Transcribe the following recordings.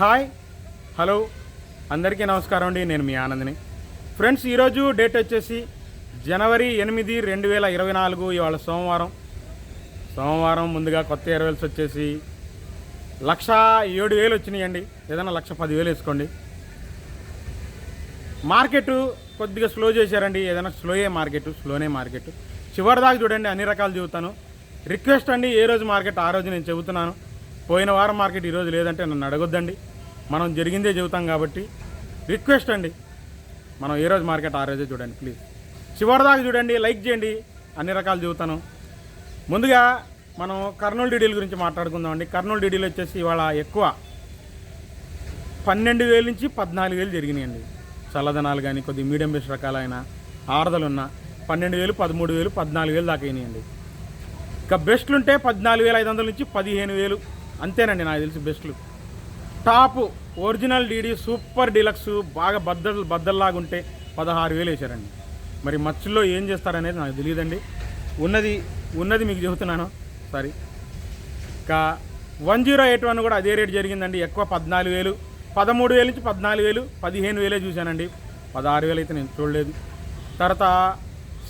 Hi hello అందరికీ నమస్కారం అండి నేను మీ ఆనందిని. ఫ్రెండ్స్ ఈరోజు డేట్ వచ్చేసి జనవరి ఎనిమిది రెండు వేల ఇరవై నాలుగు ఇవాళ సోమవారం. సోమవారం ముందుగా కొత్త ఇయర్వేల్స్ వచ్చేసి లక్ష ఏడు వేలు వచ్చినాయండి. ఏదైనా లక్ష పదివేలు వేసుకోండి. మార్కెట్ కొద్దిగా స్లో చేశారండి. ఏదైనా స్లోయే మార్కెట్ స్లోనే మార్కెట్. చివరిదాకా చూడండి అన్ని రకాలు చెబుతాను రిక్వెస్ట్ అండి ఏ రోజు మార్కెట్ ఆ రోజు నేను చెబుతున్నాను. పోయిన వారం మార్కెట్ ఈరోజు లేదంటే నన్ను అడగొద్దండి. మనం జరిగిందే చెబుతాం కాబట్టి రిక్వెస్ట్ అండి. మనం ఏ రోజు మార్కెట్ ఆ రోజే చూడండి ప్లీజ్ చివరి దాకా చూడండి లైక్ చేయండి అన్ని రకాలు చెబుతాను. ముందుగా మనం కర్నూలు డీడీల గురించి మాట్లాడుకుందామండి కర్నూలు డీడీలు వచ్చేసి ఇవాళ ఎక్కువ పన్నెండు వేల నుంచి పద్నాలుగు వేలు జరిగినాయండి. చల్లదనాలు కానీ కొద్ది మీడియం బేస్ రకాలైన ఆరదలున్న పన్నెండు వేలు పదమూడు వేలు పద్నాలుగు వేలు దాకా అయినాయండి. ఇక బెస్ట్లు ఉంటే పద్నాలుగు వేల ఐదు వందల నుంచి పదిహేను వేలు అంతేనండి నాకు తెలిసి బెస్ట్లు top original DD super deluxe బాగా బద్దలు బద్దల్లాగా ఉంటే పదహారు వేలు వేశారండి. మరి మచ్చుల్లో ఏం చేస్తారనేది నాకు తెలియదండి. ఉన్నది ఉన్నది మీకు చెబుతున్నాను. సారీ ఇంకా వన్ జీరో ఎయిట్ వన్ కూడా అదే రేట్ జరిగిందండి. ఎక్కువ పద్నాలుగు వేలు పదమూడు వేలు నుంచి పద్నాలుగు వేలు పదిహేను వేలే చూశానండి. పదహారు వేలు అయితే నేను చూడలేదు. తర్వాత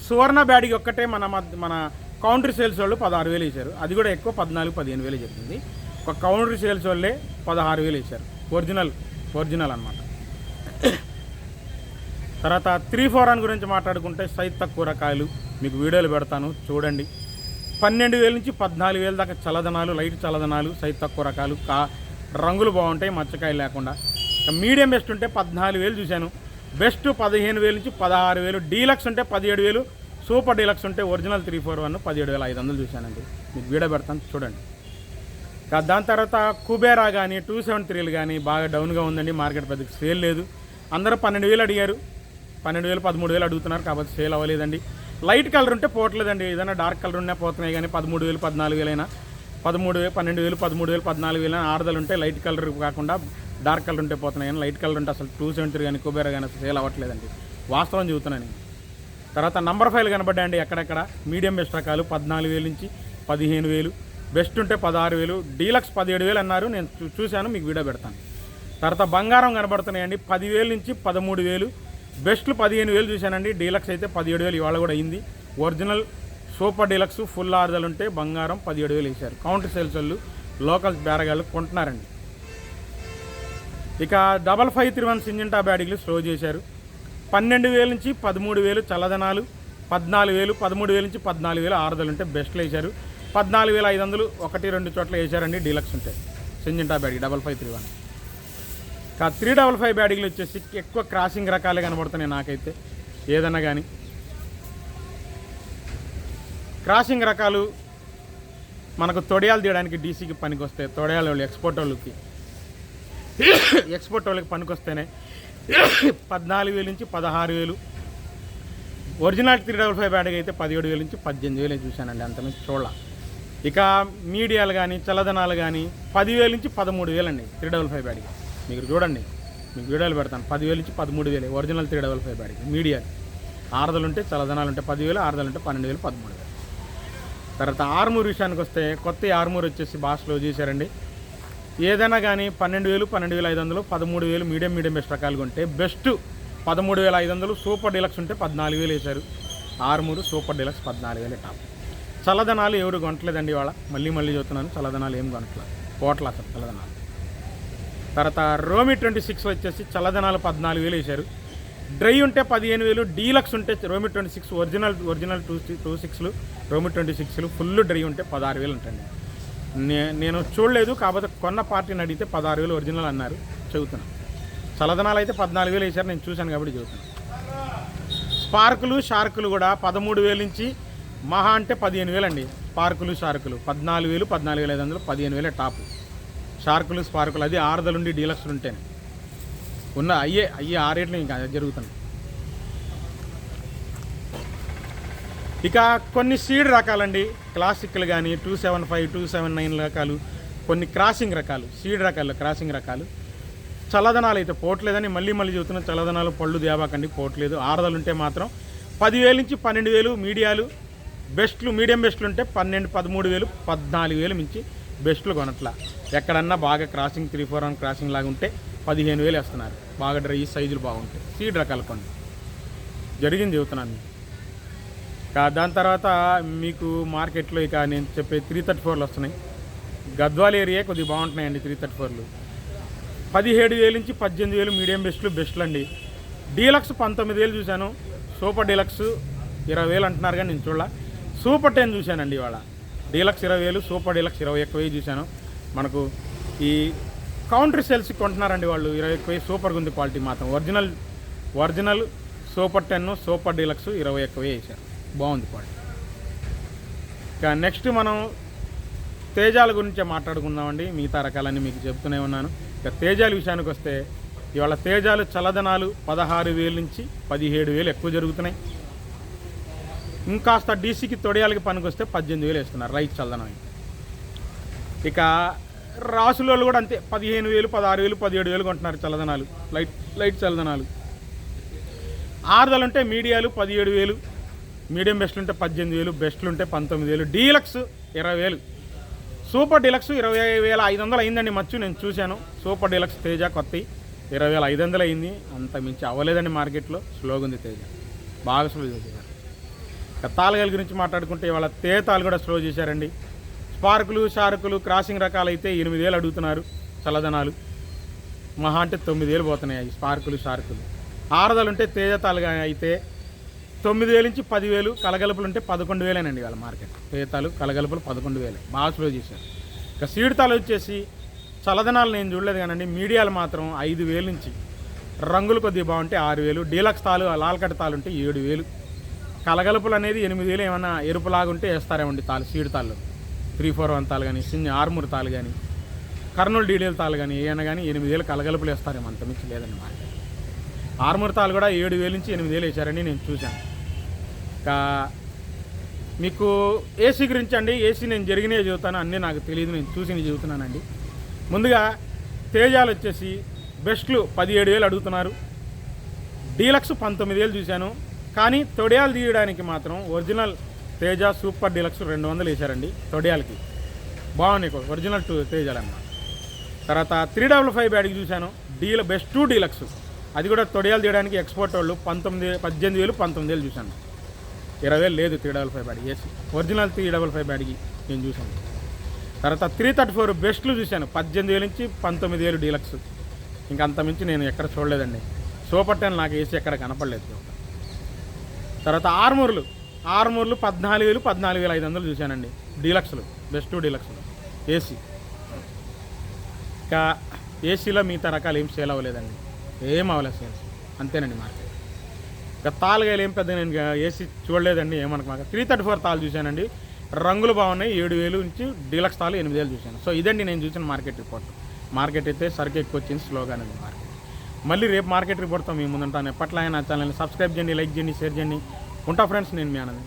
సువర్ణ బ్యాడికి ఒక్కటే మన మధ్య- మన కౌంటర్ సేల్స్ వాళ్ళు పదహారు వేలు వేశారు. అది కూడా ఎక్కువ పద్నాలుగు పదిహేను వేలు జరిగింది. ఒక కౌంటర్ సేల్స్ వాళ్ళే పదహారు వేలు ఇచ్చారు. ఒరిజినల్ ఒరిజినల్ అనమాట తర్వాత త్రీ ఫోర్ అని గురించి మాట్లాడుకుంటే సైజ్ తక్కువ మీకు వీడియోలు పెడతాను చూడండి. పన్నెండు వేల నుంచి పద్నాలుగు వేల దాకా చల్లదనాలు లైట్ చల్లదనాలు సైత తక్కువ రకాలు. కా రంగులు బాగుంటాయి మచ్చకాయలు లేకుండా. మీడియం బెస్ట్ ఉంటే పద్నాలుగు వేలు చూశాను. బెస్ట్ పదిహేను వేలు నుంచి పదహారు వేలు. డీలక్స్ ఉంటే పదిహేడు వేలు. సూపర్ డీలక్స్ ఉంటే ఒరిజినల్ త్రీ ఫోర్ వన్ పదిహేడు వేల ఐదు వందలు చూశానండి. మీకు వీడియో పెడతాను చూడండి. దాని తర్వాత కుబేరా కానీ టూ సెవెన్ త్రీలు కానీ బాగా డౌన్గా ఉందండి. మార్కెట్ పెద్ద సేల్ లేదు. అందరూ పన్నెండు వేలు అడిగారు. పన్నెండు వేలు పదమూడు వేలు అడుగుతున్నారు కాబట్టి సేల్ అవ్వలేదండి. లైట్ కలర్ ఉంటే పోవట్లేదండి. ఏదైనా డార్క్ కలర్ ఉన్నా పోతున్నాయి కానీ పదమూడు వేలు పద్నాలుగు వేలైనా. పదమూడు వేలు పన్నెండు వేలు పదమూడు వేలు పద్నాలుగు వేలు ఆరుదలు ఉంటే లైట్ కలర్ కాకుండా డార్క్ కలర్ ఉంటే పోతున్నాయి కానీ లైట్ కలర్ ఉంటే అసలు టూ సెవెన్ త్రీ కానీ కుబేరా కానీ అసలు సేల్ అవ్వట్లేదండి. వాస్తవం చెబుతున్నాను తర్వాత నంబర్ ఫైవ్ కనబడ్డాయండి ఎక్కడెక్కడ? మీడియం బెస్ట్ రకాలు పద్నాలుగు వేలు నుంచి పదిహేను వేలు. బెస్ట్ ఉంటే పదహారు వేలు డీలక్స్ పదిహేడు వేలు అన్నారు. నేను చూశాను మీకు వీడియో పెడతాను. తర్వాత బంగారం కనబడుతున్నాయండి పదివేలు నుంచి పదమూడు వేలు. బెస్ట్లు పదిహేను వేలు చూశానండి డీలక్స్ అయితే పదిహేడు వేలు ఇవాళ కూడా అయింది. ఒరిజినల్ సూపర్ డీలక్స్ ఫుల్ ఆర్దలు ఉంటే బంగారం పదిహేడు వేలు వేశారు. కౌంటర్ సేల్స్ వాళ్ళు లోకల్ బేరగాళ్ళు కొంటున్నారండి. ఇక double five three one Syngenta బ్యాటింగ్లు slow చేశారు. పన్నెండు వేల నుంచి పదమూడు వేలు చల్లదనాలు పద్నాలుగు వేలు పదమూడు వేల నుంచి పద్నాలుగు వేలు ఆరుదలు ఉంటే బెస్ట్లు వేశారు. పద్నాలుగు వేల ఐదు వందలు ఒకటి రెండు చోట్ల వేసారండి డీలక్స్ ఉంటాయి Syngenta batting double five three one. కా త్రీ డబల్ ఫైవ్ బ్యాటింగ్లు వచ్చేసి ఎక్కువ క్రాసింగ్ రకాలే కనబడుతున్నాయి నాకైతే. ఏదన్నా కానీ క్రాసింగ్ రకాలు మనకు తొడయాలు తీయడానికి డీసీకి పనికి వస్తాయి తొడయాలు వాళ్ళు ఎక్స్పోర్ట్ వాళ్ళకి. ఎక్స్పోర్ట్ వాళ్ళకి పనికొస్తేనే పద్నాలుగు వేలు నుంచి పదహారు వేలు. Original three double five bag అయితే పదిహేడు వేల నుంచి పద్దెనిమిది వేలు చూశానండి అంతమంది చూడాలి. ఇక మీడియాలు కానీ చల్లదనాలు కానీ పదివేలు నుంచి పదమూడు వేలు అండి త్రీ డబల్ ఫైవ్ బ్యాడ్కి మీరు చూడండి మీకు వీడియోలు పెడతాను. పదివేలు నుంచి పదమూడు వేలు ఒరిజినల్ త్రీ డబల్ ఫైవ్ బ్యాడ్కి మీడియాలు ఆరుదలు ఉంటే చల్లదనాలు ఉంటే పదివేలు ఆరుదలు ఉంటే పన్నెండు వేలు పదమూడు వేలు తర్వాత ఆర్మూర్ విషయానికి వస్తే కొత్త ఆర్మూర్ వచ్చేసి భాషలో చేశారండి. ఏదైనా కానీ పన్నెండు వేలు పన్నెండు వేల ఐదు వందలు పదమూడు వేలు మీడియం మీడియం బెస్ట్ రకాలుగా ఉంటే బెస్ట్ పదమూడు వేల ఐదు వందలు సూపర్ డీలక్స్ ఉంటే పద్నాలుగు వేలు వేశారు. ఆరుమూరు సూపర్ డీలక్స్ పద్నాలుగు వేలు టాప్ చల్లదనాలు ఎవరు కొనట్లేదండి ఇవాళ. మళ్ళీ మళ్ళీ చూస్తున్నాను చల్లదనాలు ఏం కొనట్లేదు. పోట్ల అసలు చల్లదనాలు. తర్వాత రోమి ట్వంటీ సిక్స్ వచ్చేసి చల్లదనాలు పద్నాలుగు వేలు వేశారు. డ్రై ఉంటే పదిహేను వేలు డీలక్స్ ఉంటే రోమి twenty six original original two two సిక్స్లు రోమి ట్వంటీ సిక్స్లు ఫుల్ డ్రై ఉంటే పదహారు వేలు ఉంటాయండి నే నేను చూడలేదు కాకపోతే కొన్న పార్టీని అడిగితే పదహారు వేలు ఒరిజినల్ అన్నారు. చెబుతున్నాను చల్లదనాలు అయితే పద్నాలుగు వేలు వేశారు నేను చూశాను కాబట్టి చెబుతున్నాను స్పార్కులు షార్కులు కూడా పదమూడు వేలు నుంచి మహా అంటే పదిహేను వేలు అండి స్పార్కులు షార్కులు. పద్నాలుగు వేలు పద్నాలుగు వేల ఐదు వందలు పదిహేను వేలే టాప్. షార్కులు స్పార్కులు అది ఆరుదలుండి డీలక్స్లు ఉంటేనే. ఉన్న అయ్యే అయ్యే ఆ రేట్లు ఇంకా అదే జరుగుతుంది ఇక కొన్ని సీడ్ రకాలండి. క్లాసిక్లు కానీ two seven five two seven nine రకాలు. కొన్ని క్రాసింగ్ రకాలు సీడ్ రకాలు క్రాసింగ్ రకాలు. చల్లదనాలు అయితే పోవట్లేదని మళ్ళీ మళ్ళీ చెబుతున్న చల్లదనాలు పళ్ళు దేవాకండి పోవట్లేదు. ఆరుదలు ఉంటే మాత్రం పదివేలు నుంచి పన్నెండు వేలు మీడియాలు బెస్ట్లు మీడియం బెస్ట్లు ఉంటే పన్నెండు పదమూడు వేలు పద్నాలుగు వేలు మించి బెస్ట్లు కొనట్ల. ఎక్కడన్నా బాగా crossing three four one crossing లాగా ఉంటే పదిహేను వేలు వేస్తున్నారు. బాగా డ్రై సైజులు బాగుంటాయి. సీడ్ రకాలు కొన్ని. జరిగింది చెబుతున్నాను దాని తర్వాత మీకు మార్కెట్లో ఇక నేను చెప్పే త్రీ థర్టీ ఫోర్లు వస్తున్నాయి. గద్వాల ఏరియా కొద్దిగా బాగుంటున్నాయండి త్రీ థర్టీ ఫోర్లు పదిహేడు వేలు నుంచి పద్దెనిమిది వేలు మీడియం బెస్ట్లు బెస్ట్లు అండి. డీలక్స్ పంతొమ్మిది వేలు చూశాను. సూపర్ డీలక్స్ ఇరవై వేలు అంటున్నారు కానీ నేను చూడాల. సూపర్ టెన్ చూశానండి ఇవాళ. డీలక్స్ ఇరవై వేలు సూపర్ డీలక్స్ ఇరవై ఎక్కువ వెయ్యి చూశాను. మనకు ఈ కౌంటర్ సెల్స్ కొంటున్నారండి వాళ్ళు ఇరవై ఎక్కువ సూపర్ సూపర్గా ఉంది క్వాలిటీ మాత్రం. Original original super ten super deluxe ఇరవై ఎక్కువ వెయ్యి బాగుంది క్వాలిటీ. ఇక నెక్స్ట్ మనం తేజాల గురించే మాట్లాడుకుందామండి. మిగతా రకాలన్నీ మీకు చెప్తూనే ఉన్నాను. ఇక తేజాల విషయానికి వస్తే ఇవాళ తేజాలు చల్లదనాలు పదహారు వేలు నుంచి పదిహేడు వేలు ఎక్కువ జరుగుతున్నాయి. ఇంకాస్త డీసీకి తొడియాలకి పనికొస్తే పద్దెనిమిది వేలు వేస్తున్నారు రైతు చల్లదనం అయితే. ఇక రాసులలో కూడా అంతే పదిహేను వేలు పదహారు వేలు పదిహేడు వేలు కొంటున్నారు చల్లదనాలు లైట్ లైట్ చల్లదనాలు. ఆరుదలు ఉంటే మీడియాలు పదిహేడు వేలు మీడియం బెస్ట్లు ఉంటే పద్దెనిమిది వేలు బెస్ట్లు ఉంటే పంతొమ్మిది వేలు డీలక్స్ ఇరవై వేలు. సూపర్ డీలక్స్ ఇరవై వేల ఐదు వందలు అయిందండి మచ్చు నేను చూశాను. సూపర్ డీలక్స్ తేజ కొత్త ఇరవై వేల ఐదు వందలు అయింది. అంత మించి అవ్వలేదండి మార్కెట్లో. స్లోగా ఉంది తేజ. బాగా స్లో చేశారు. తాళగాల గురించి మాట్లాడుకుంటే ఇవాళ తేతాలు కూడా స్లో చేశారండి. స్పార్కులు షార్కులు క్రాసింగ్ రకాలు అయితే ఎనిమిది వేలు అడుగుతున్నారు చల్లదనాలు. మహా అంటే తొమ్మిది వేలు పోతున్నాయి స్పార్కులు షార్కులు. ఆరదలు ఉంటే తేజతాలు అయితే తొమ్మిది వేలు నుంచి పదివేలు కలగలుపులు ఉంటే పదకొండు వేలేనండి వాళ్ళ మార్కెట్. తేతాలు కలగలుపులు పదకొండు వేలే బాగా స్లో చేశారు. ఇక సీడ్తాలు వచ్చేసి చల్లదనాలు నేను చూడలేదు కానండి మీడియాలు మాత్రం ఐదు వేలు నుంచి రంగులు కొద్దిగా బాగుంటే ఆరు వేలు డీలక్స్ తాలు లాల్కట్ తాలు ఉంటే ఏడు వేలు కలగలుపులు అనేది ఎనిమిది వేలు ఏమైనా ఎరుపులాగా ఉంటే వేస్తారేమండి తాళ్ళు సీడ్ తాళ్ళు. త్రీ ఫోర్ వన్ తాళ్ళు కానీ సిన్ని ఆర్మూర్ తాళ్ళు కానీ కర్నూలు డీడీఎల్ తాళ్ళు కానీ ఏమైనా కానీ ఎనిమిది వేలు కలగలుపులు వేస్తారేమో అంత మించి లేదండి మార్కెట్ ఆర్మూర్ తాలు కూడా ఏడు వేలు నుంచి ఎనిమిది వేలు వేశారని నేను చూశాను. ఇంకా మీకు ఏసీ గురించి అండి ఏసీ నేను జరిగినవి చెబుతాను అన్నీ నాకు తెలియదు నేను చూసి చెబుతున్నానండి. ముందుగా తేజాలు వచ్చేసి బెస్ట్లు పదిహేడు వేలు అడుగుతున్నారు. డీలక్స్ పంతొమ్మిది వేలు చూశాను. కానీ తొడియాలు తీయడానికి మాత్రం ఒరిజినల్ తేజ సూపర్ డీలక్స్ రెండు వందలు వేశారండి తొడియాలకి. బాగున్నాయి ఒరిజినల్ టూ తేజాలు అన్నమాట తర్వాత త్రీ డబుల్ ఫైవ్ బ్యాడ్కి చూశాను. డీల బెస్ట్ టూ డీలక్స్. అది కూడా తొడియాలు తీయడానికి ఎక్స్పోర్ట్ వాళ్ళు పంతొమ్మిది పద్దెనిమిది వేలు పంతొమ్మిది వేలు చూశాను. ఇరవై వేలు లేదు three double five బ్యాడ్కి. AC original three double five బ్యాడ్కి నేను చూశాను. తర్వాత త్రీ థర్టీ ఫోర్ బెస్ట్లు చూశాను. పద్దెనిమిది వేలు నుంచి పంతొమ్మిది వేలు డీలక్స్. ఇంకా అంత మించి నేను ఎక్కడ చూడలేదండి. సూపర్ టెన్ నాకు ఏసీ ఎక్కడ కనపడలేదు. తర్వాత ఆర్మూర్లు. ఆర్మూర్లు పద్నాలుగు వేలు పద్నాలుగు వేల ఐదు వందలు చూశానండి. డీలక్స్లు బెస్ట్ డీలక్స్లు. ఏసీ. ఇంకా ఏసీలో మిగతా రకాలు ఏం సేల్ అవ్వలేదండి. ఏం అవ్వలేదు సేల్స్. అంతేనండి మార్కెట్ ఇక తాలుగాయలు ఏం పెద్ద నేను ఏసీ చూడలేదండి ఏమనకు మాకు. త్రీ థర్టీ ఫోర్ తాలు చూశానండి. రంగులు బాగున్నాయి ఏడు వేలు నుంచి డీలక్స్ తాలు ఎనిమిది వేలు చూశాను. సో ఇదండి నేను చూసిన మార్కెట్ రిపోర్ట్. మార్కెట్ అయితే సరుకు ఎక్కువ వచ్చింది స్లోగానే ఉంది మార్కెట్. మళ్ళీ రేపు మార్కెట్ రిపోర్ట్తో మీ ముందుంటాను. ఎప్పట్లో అయినా ఛానల్ని సబ్స్క్రైబ్ చేయండి లైక్ చేయండి షేర్ చేయండి. ఉంటా ఫ్రెండ్స్ నేను మీ ఆనంద్.